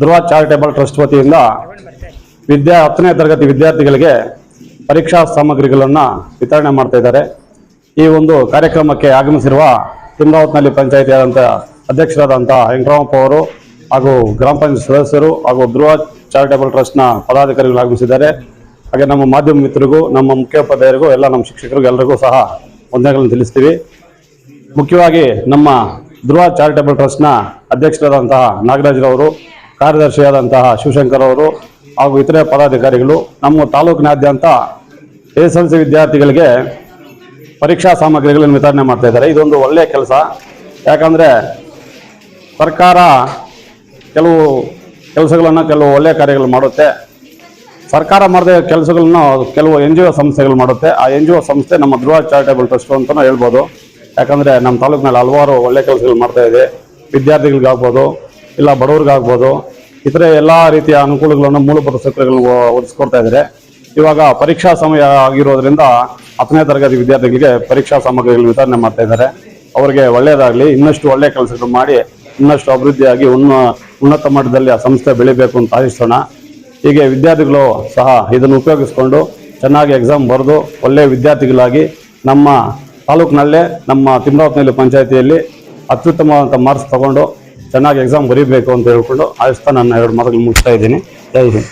ಧ್ರುವ charitable trust ವತಿಯಿಂದ ವಿದ್ಯಾ ಹತ್ತನೇ ತರಗತಿ ವಿದ್ಯಾರ್ಥಿಗಳಿಗೆ ಪರೀಕ್ಷಾ ಸಾಮಗ್ರಿಗಳನ್ನು ವಿತರಣೆ ಮಾಡ್ತಾ ಇದ್ದಾರೆ. ಈ ಒಂದು ಕಾರ್ಯಕ್ರಮಕ್ಕೆ ಆಗಮಿಸಿರುವ ತಿಮ್ರಾವತ್ನಲ್ಲಿ ಪಂಚಾಯಿತಿ ಆದಂಥ ಅಧ್ಯಕ್ಷರಾದಂಥ ವೆಂಕಟರಾಮಪ್ಪ ಅವರು ಹಾಗೂ ಗ್ರಾಮ ಪಂಚಾಯತ್ ಸದಸ್ಯರು ಹಾಗೂ ಧ್ರುವ ಚಾರಿಟೇಬಲ್ ಟ್ರಸ್ಟ್ನ ಪದಾಧಿಕಾರಿಗಳು ಆಗಮಿಸಿದ್ದಾರೆ. ಹಾಗೆ ನಮ್ಮ ಮಾಧ್ಯಮ ಮಿತ್ರರಿಗೂ, ನಮ್ಮ ಮುಖ್ಯೋಪಾಧ್ಯಾಯರಿಗೂ, ಎಲ್ಲ ನಮ್ಮ ಶಿಕ್ಷಕರಿಗೂ, ಎಲ್ಲರಿಗೂ ಸಹ ವಂದನೆಗಳನ್ನು ತಿಳಿಸ್ತೀವಿ. ಮುಖ್ಯವಾಗಿ ನಮ್ಮ ಧ್ರುವ ಚಾರಿಟೇಬಲ್ ಟ್ರಸ್ಟ್ನ ಅಧ್ಯಕ್ಷರಾದಂತಹ ನಾಗರಾಜ್ರವರು ಕಾರ್ಯದರ್ಶಿಯಾದಂತಹ ಶಿವಶಂಕರ್ ಅವರು ಹಾಗೂ ಇತರೆ ಪದಾಧಿಕಾರಿಗಳು ನಮ್ಮ ತಾಲೂಕಿನಾದ್ಯಂತ ಎಸ್ ಎಲ್ ಸಿ ವಿದ್ಯಾರ್ಥಿಗಳಿಗೆ ಪರೀಕ್ಷಾ ಸಾಮಗ್ರಿಗಳನ್ನು ವಿತರಣೆ ಮಾಡ್ತಾ ಇದ್ದಾರೆ. ಇದೊಂದು ಒಳ್ಳೆಯ ಕೆಲಸ. ಯಾಕಂದರೆ ಸರ್ಕಾರ ಕೆಲವು ಕೆಲಸಗಳನ್ನು ಕೆಲವು ಒಳ್ಳೆಯ ಕಾರ್ಯಗಳು ಮಾಡುತ್ತೆ. ಸರ್ಕಾರ ಮಾಡಿದ ಕೆಲಸಗಳನ್ನು ಕೆಲವು ಎನ್ ಜಿ ಒ ಸಂಸ್ಥೆಗಳು ಮಾಡುತ್ತೆ. ಆ ಎನ್ ಜಿ ಒ ಸಂಸ್ಥೆ ನಮ್ಮ ಧ್ರುವ ಚಾರಿಟೇಬಲ್ ಟ್ರಸ್ಟ್ ಅಂತಲೂ ಹೇಳ್ಬೋದು. ಯಾಕಂದರೆ ನಮ್ಮ ತಾಲೂಕಿನಲ್ಲಿ ಹಲವಾರು ಒಳ್ಳೆಯ ಕೆಲಸಗಳು ಮಾಡ್ತಾ ಇದೆ. ವಿದ್ಯಾರ್ಥಿಗಳಿಗಾಗ್ಬೋದು. ಇಲ್ಲ ಬಡವ್ರಿಗಾಗ್ಬೋದು ಇತರೆ ಎಲ್ಲ ರೀತಿಯ ಅನುಕೂಲಗಳನ್ನು ಮೂಲಭೂತ ಸೌಕರ್ಯಗಳನ್ನು ಒದಗಿಸ್ಕೊಡ್ತಾ ಇದ್ದಾರೆ. ಇವಾಗ ಪರೀಕ್ಷಾ ಸಮಯ ಆಗಿರೋದ್ರಿಂದ ಹತ್ತನೇ ತರಗತಿ ವಿದ್ಯಾರ್ಥಿಗಳಿಗೆ ಪರೀಕ್ಷಾ ಸಾಮಗ್ರಿಗಳು ವಿತರಣೆ ಮಾಡ್ತಾ ಇದ್ದಾರೆ. ಅವರಿಗೆ ಒಳ್ಳೆಯದಾಗಲಿ ಇನ್ನಷ್ಟು ಒಳ್ಳೆಯ ಕೆಲಸಗಳು ಮಾಡಿ, ಇನ್ನಷ್ಟು ಅಭಿವೃದ್ಧಿಯಾಗಿ ಉನ್ನ, ಉನ್ನತ ಮಟ್ಟದಲ್ಲಿ ಆ ಸಂಸ್ಥೆ ಬೆಳಿಬೇಕು ಅಂತ ಆಶಿಸೋಣ. ಹೀಗೆ ವಿದ್ಯಾರ್ಥಿಗಳು ಸಹ ಇದನ್ನು ಉಪಯೋಗಿಸ್ಕೊಂಡು ಚೆನ್ನಾಗಿ ಎಕ್ಸಾಮ್ ಬರೆದು ಒಳ್ಳೆಯ ವಿದ್ಯಾರ್ಥಿಗಳಾಗಿ ನಮ್ಮ ತಾಲೂಕಿನಲ್ಲೇ, ನಮ್ಮ ತಿಮ್ರಾವತ್ನಲ್ಲಿ ಪಂಚಾಯಿತಿಯಲ್ಲಿ ಅತ್ಯುತ್ತಮವಾದಂಥ ಮಾರ್ಕ್ಸ್ ತಗೊಂಡು ಚೆನ್ನಾಗಿ ಎಕ್ಸಾಮ್ ಬರೀಬೇಕು ಅಂತ ಹೇಳ್ಕೊಂಡು ಆಯಿಸ್ತಾ ನನ್ನ ಎರಡು ಮಾತುಗಳು ಮುಗಿಸ್ತಾ ಇದ್ದೀನಿ. ಜೈ ಹಿಂದ್.